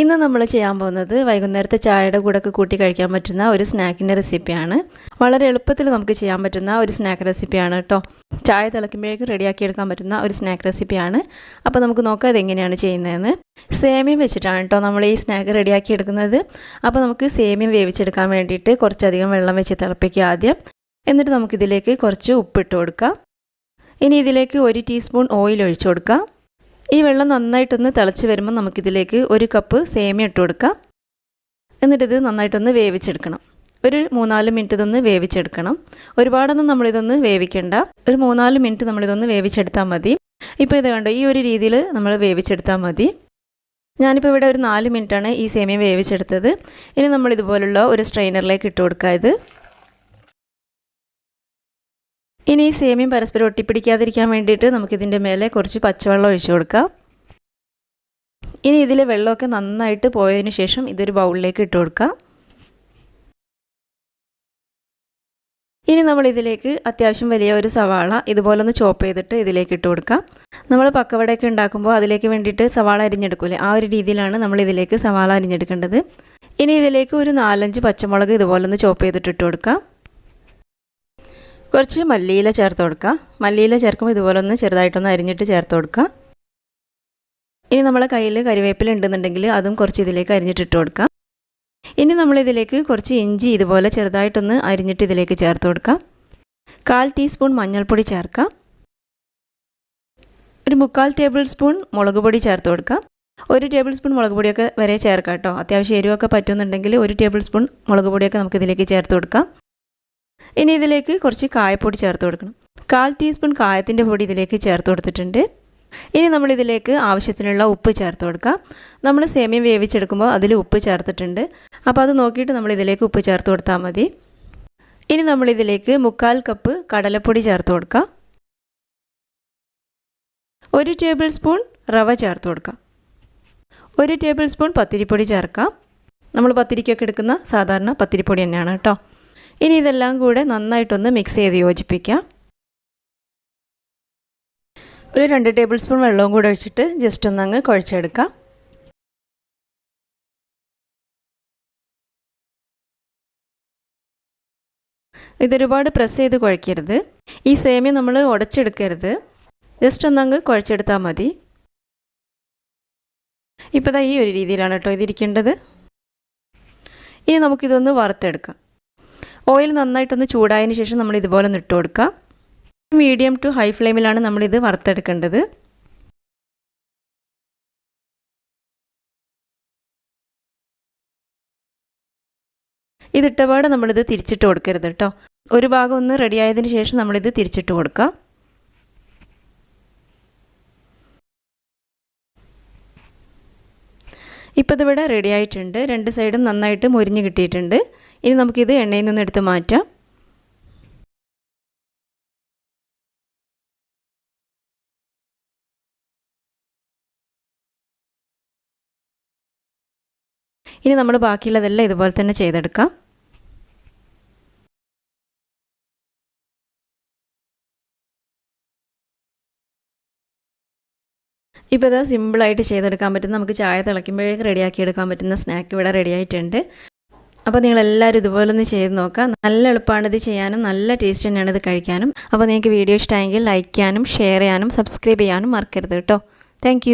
ഇന്ന് നമ്മൾ ചെയ്യാൻ പോകുന്നത് വൈകുന്നേരത്തെ ചായയുടെ കൂടെ ഒക്കെ കൂട്ടി കഴിക്കാൻ പറ്റുന്ന ഒരു സ്നാക്കിന്റെ റെസിപ്പിയാണ്. വളരെ എളുപ്പത്തിൽ നമുക്ക് ചെയ്യാൻ പറ്റുന്ന ഒരു സ്നാക്ക് റെസിപ്പിയാണ് കേട്ടോ. ചായ തിളക്കുമ്പോഴേക്കും റെഡിയാക്കി എടുക്കാൻ പറ്റുന്ന ഒരു സ്നാക്ക് റെസിപ്പിയാണ്. അപ്പോൾ നമുക്ക് നോക്കാം ഇതെങ്ങനെയാണ് ചെയ്യുന്നതെന്ന്. സേമിയം വെച്ചിട്ടാണ് കേട്ടോ നമ്മൾ ഈ സ്നാക്ക് റെഡിയാക്കി എടുക്കുന്നത് അപ്പോൾ നമുക്ക് സേമിയം വേവിച്ചെടുക്കാൻ വേണ്ടിയിട്ട് കുറച്ചധികം വെള്ളം വെച്ച് തിളപ്പിക്കുക ആദ്യം. എന്നിട്ട് നമുക്കിതിലേക്ക് കുറച്ച് ഉപ്പിട്ട് കൊടുക്കാം. ഇനി ഇതിലേക്ക് ഒരു ടീസ്പൂൺ ഓയിൽ ഒഴിച്ചു കൊടുക്കാം. ഈ വെള്ളം നന്നായിട്ടൊന്ന് തിളച്ച് വരുമ്പോൾ നമുക്കിതിലേക്ക് ഒരു കപ്പ് സേമിയ ഇട്ട് കൊടുക്കാം. എന്നിട്ടിത് നന്നായിട്ടൊന്ന് വേവിച്ചെടുക്കണം. ഒരു മൂന്നാൽ മിനിറ്റ് ഇതൊന്ന് വേവിച്ചെടുക്കണം. ഒരുപാടൊന്നും നമ്മളിതൊന്ന് വേവിക്കണ്ട. ഒരു മൂന്നാൽ മിനിറ്റ് നമ്മളിതൊന്ന് വേവിച്ചെടുത്താൽ മതി. ഇപ്പോൾ ഇത് കണ്ടോ ഈ ഒരു രീതിയിൽ നമ്മൾ വേവിച്ചെടുത്താൽ മതി. ഞാനിപ്പോൾ ഇവിടെ ഒരു നാല് മിനിറ്റാണ് ഈ സേമിയ വേവിച്ചെടുത്തത്. ഇനി നമ്മൾ ഇതുപോലുള്ള ഒരു സ്ട്രെയിനറിലേക്ക് ഇട്ട് കൊടുക്കുക ഇത്. ഇനി ഈ സേമിയം പരസ്പരം ഒട്ടിപ്പിടിക്കാതിരിക്കാൻ വേണ്ടിയിട്ട് നമുക്കിതിന്റെ മേലെ കുറച്ച് പച്ചവെള്ളം ഒഴിച്ചു കൊടുക്കാം. ഇനി ഇതിലെ വെള്ളമൊക്കെ നന്നായിട്ട് പോയതിന് ശേഷം ഇതൊരു ബൗളിലേക്ക് ഇട്ട് കൊടുക്കാം. ഇനി നമ്മൾ ഇതിലേക്ക് അത്യാവശ്യം വലിയ ഒരു സവാള ഇതുപോലെ ഒന്ന് ചോപ്പ് ചെയ്തിട്ട് ഇതിലേക്ക് ഇട്ട് കൊടുക്കാം. നമ്മൾ പക്കവടയൊക്കെ ഉണ്ടാക്കുമ്പോൾ അതിലേക്ക് വേണ്ടിയിട്ട് സവാള അരിഞ്ഞെടുക്കൂലേ? ആ ഒരു രീതിയിലാണ് നമ്മൾ ഇതിലേക്ക് സവാള അരിഞ്ഞെടുക്കേണ്ടത്. ഇനി ഇതിലേക്ക് ഒരു നാലഞ്ച് പച്ചമുളക് ഇതുപോലെ ഒന്ന് ചോപ്പ് ചെയ്തിട്ട് ഇട്ട് കൊടുക്കാം. കുറച്ച് മല്ലിയില ചേർത്ത് കൊടുക്കുക. മല്ലിയില ചേർക്കുമ്പോൾ ഇതുപോലെ ഒന്ന് ചെറുതായിട്ടൊന്ന് അരിഞ്ഞിട്ട് ചേർത്ത് കൊടുക്കുക. ഇനി നമ്മളെ കയ്യിൽ കരിവേപ്പില ഉണ്ടെന്നുണ്ടെങ്കിൽ അതും കുറച്ച് ഇതിലേക്ക് അരിഞ്ഞിട്ടിട്ട് കൊടുക്കാം ഇനി നമ്മളിതിലേക്ക് കുറച്ച് ഇഞ്ചി ഇതുപോലെ ചെറുതായിട്ടൊന്ന് അരിഞ്ഞിട്ട് ഇതിലേക്ക് ചേർത്ത് കൊടുക്കാം കാൽ ടീസ്പൂൺ മഞ്ഞൾപ്പൊടി ചേർക്കാം ഒരു മുക്കാൽ ടേബിൾ സ്പൂൺ മുളക് പൊടി ചേർത്ത് കൊടുക്കാം ഒരു ടേബിൾ സ്പൂൺ മുളക് പൊടിയൊക്കെ വരെ ചേർക്കാം കേട്ടോ. അത്യാവശ്യം എരിവൊക്കെ പറ്റുന്നുണ്ടെങ്കിൽ ഒരു ടേബിൾ സ്പൂൺ മുളക് പൊടിയൊക്കെ നമുക്കിതിലേക്ക് ചേർത്ത് കൊടുക്കാം. ഇനി ഇതിലേക്ക് കുറച്ച് കായപ്പൊടി ചേർത്ത് കൊടുക്കണം. കാൽ ടീസ്പൂൺ കായത്തിന്റെ പൊടി ഇതിലേക്ക് ചേർത്ത് കൊടുത്തിട്ടുണ്ട്. ഇനി നമ്മൾ ഇതിലേക്ക് ആവശ്യത്തിനുള്ള ഉപ്പ് ചേർത്ത് കൊടുക്കാം. നമ്മൾ സേമിയം വേവിച്ചെടുക്കുമ്പോൾ അതിൽ ഉപ്പ് ചേർത്തിട്ടുണ്ട്. അപ്പോൾ അത് നോക്കിയിട്ട് നമ്മൾ ഇതിലേക്ക് ഉപ്പ് ചേർത്ത് കൊടുത്താൽ മതി. ഇനി നമ്മളിതിലേക്ക് മുക്കാൽ കപ്പ് കടലപ്പൊടി ചേർത്ത് കൊടുക്കാം. ഒരു ടേബിൾ സ്പൂൺ റവ ചേർത്ത് കൊടുക്കാം. ഒരു ടേബിൾ സ്പൂൺ പത്തിരിപ്പൊടി ചേർക്കാം. നമ്മൾ പത്തിരിക്കൊക്കെ എടുക്കുന്ന സാധാരണ പത്തിരിപ്പൊടി തന്നെയാണ് കേട്ടോ. ഇനി ഇതെല്ലാം കൂടെ നന്നായിട്ടൊന്ന് മിക്സ് ചെയ്ത് യോജിപ്പിക്കാം. ഒരു രണ്ട് ടേബിൾ സ്പൂൺ വെള്ളവും കൂടെ ഒഴിച്ചിട്ട് ജസ്റ്റ് ഒന്ന് അങ്ങ് കുഴച്ചെടുക്കാം. ഇതൊരുപാട് പ്രസ് ചെയ്ത് കുഴക്കരുത്. ഈ സേമിയ നമ്മൾ ഉടച്ചെടുക്കരുത് ജസ്റ്റ് ഒന്നങ്ങ് കുഴച്ചെടുത്താൽ മതി. ഇപ്പോൾ ഈ ഒരു രീതിയിലാണ് കേട്ടോ ഇതിരിക്കേണ്ടത്. ഇനി നമുക്കിതൊന്ന് വറുത്തെടുക്കാം. ഓയിൽ നന്നായിട്ടൊന്ന് ചൂടായതിന് ശേഷം നമ്മൾ ഇതുപോലെ ഒന്ന് ഇട്ട് കൊടുക്കുക. മീഡിയം ടു ഹൈ ഫ്ലെയിമിലാണ് നമ്മളിത് വറുത്തെടുക്കേണ്ടത്. ഇതിട്ടപാട് നമ്മളിത് തിരിച്ചിട്ട് കൊടുക്കരുത് കേട്ടോ. ഒരു ഭാഗം ഒന്ന് റെഡിയായതിന് ശേഷം നമ്മളിത് തിരിച്ചിട്ട് കൊടുക്കാം ഇപ്പോൾ ഇതിവിടെ റെഡി ആയിട്ടുണ്ട്. രണ്ട് സൈഡും നന്നായിട്ട് മുരിഞ്ഞ് കിട്ടിയിട്ടുണ്ട്. ഇനി നമുക്കിത് എണ്ണയിൽ നിന്ന് എടുത്ത് മാറ്റാം. ഇനി നമ്മൾ ബാക്കിയുള്ളതെല്ലാം ഇതുപോലെ തന്നെ ചെയ്തെടുക്കാം. ഇപ്പോൾ ഇത് സിമ്പിളായിട്ട് ചെയ്തെടുക്കാൻ പറ്റുന്ന നമുക്ക് ചായ തിളയ്ക്കുമ്പോഴേക്ക് റെഡിയാക്കി എടുക്കാൻ പറ്റുന്ന സ്നാക്ക് ഇവിടെ റെഡി ആയിട്ടുണ്ട്. അപ്പോൾ നിങ്ങളെല്ലാവരും ഇതുപോലെ ഒന്ന് ചെയ്ത് നോക്കുക. നല്ല എളുപ്പമാണ് ഇത് ചെയ്യാനും നല്ല ടേസ്റ്റ് തന്നെയാണ് ഇത് കഴിക്കാനും. അപ്പോൾ നിങ്ങൾക്ക് വീഡിയോ ഇഷ്ടമായെങ്കിൽ ലൈക്ക് ചെയ്യാനും ഷെയർ ചെയ്യാനും സബ്സ്ക്രൈബ് ചെയ്യാനും മറക്കരുത് കേട്ടോ. താങ്ക്